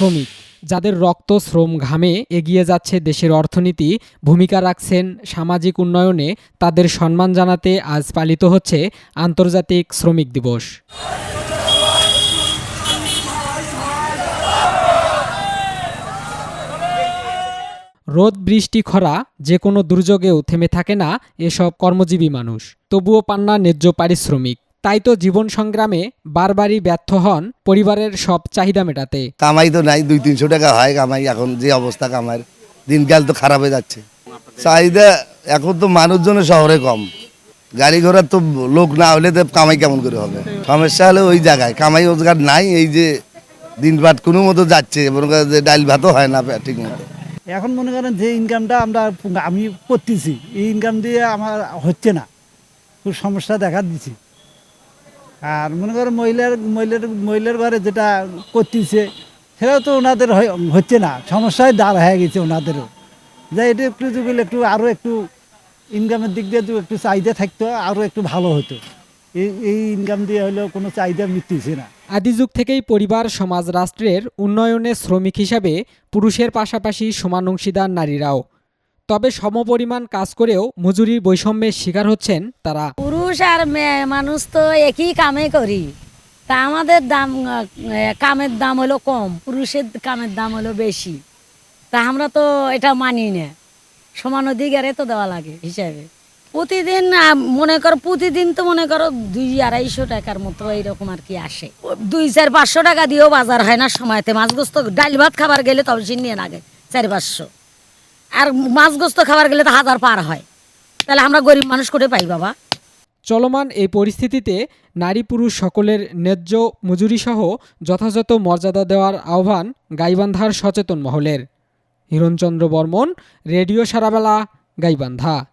শ্রমিক, যাদের রক্ত শ্রম ঘামে এগিয়ে যাচ্ছে দেশের অর্থনীতি, ভূমিকা রাখছেন সামাজিক উন্নয়নে, তাদের সম্মান জানাতে আজ পালিত হচ্ছে আন্তর্জাতিক শ্রমিক দিবস। রোদ, বৃষ্টি, খরা যে কোনো দুর্যোগেও থেমে থাকে না এসব কর্মজীবী মানুষ। তবুও পান না ন্যায্য পারিশ্রমিক। তাই তো জীবন সংগ্রামে বারবারই ব্যর্থ হন পরিবারের সব চাহিদা মেটাতে। কামাই তো নাই দুই তিনশো টাকা হয় কামাই এখন যে অবস্থা কামাইয়ের দিনকাল তো খারাপ হয়ে যাচ্ছে। চাহিদা এখন তো মানুষজনের শহরে কম। গাড়ি ঘোড়ার তো লোক না হলে তো কামাই কেমন করে হবে? সমস্যা হলে ওই জায়গায় কামাই রোজগার নাই এই যে দিনপাট কোনো মতো যাচ্ছে মনে করেন যে ডাইল ভাতও হয় না ঠিক মতো। এখন মনে করেন যে ইনকামটা আমরা আমি করতেছি এই ইনকাম দিয়ে আমার হচ্ছে না। খুব সমস্যা দেখা দিচ্ছি। আর মনে করেন মহিলার মহিলার মহিলার ঘরে যেটা করতেছে, সেটাও তো ওনাদের হচ্ছে না। সমস্যায় দাঁড় হয়ে গেছে ওনাদেরও। যে এটা একটু যদি একটু আরও একটু ইনকামের দিক দিয়ে একটু চাহিদা থাকতো আরও একটু ভালো হতো। এই এই ইনকাম দিয়ে হলেও কোনো চাহিদা মিটতেছে না। আদি যুগ থেকেই পরিবার, সমাজ, রাষ্ট্রের উন্নয়নে শ্রমিক হিসাবে পুরুষের পাশাপাশি সমান অংশীদার নারীরাও। তবে সমপরিমাণ কাজ করেও মজুরির বৈষম্যের শিকার হচ্ছেন তারা। পুরুষ আর মেয়ে, মানুষ তো একই কামে করি। তা আমাদের দাম কামের দাম হলো কম, পুরুষের কামের দাম হলো বেশি। তা আমরা তো এটা মানি না। সমান অধিকারে তো দেওয়া লাগে হিসাবে। প্রতিদিন মনে করো, প্রতিদিন তো মনে করো দুই আড়াইশো টাকার মতো এইরকম আর কি আসে। দুই, চার, পাঁচশো টাকা দিয়েও বাজার হয় না সময়তে। মাছ ডাল ভাত খাবার গেলে তবে নিয়ে লাগে, চার, পাঁচশো। আর মাছ গোস্ত খাবার গেলে তো হাজার পার হয়। তাহলে আমরা গরিব মানুষ করে পাই, বাবা? চলমান এই পরিস্থিতিতে নারী পুরুষ সকলের ন্যায্য মজুরিসহ যথাযথ মর্যাদা দেওয়ার আহ্বান গাইবান্ধার সচেতন মহলের। হিরণচন্দ্র বর্মন, রেডিও সারাবেলা, গাইবান্ধা।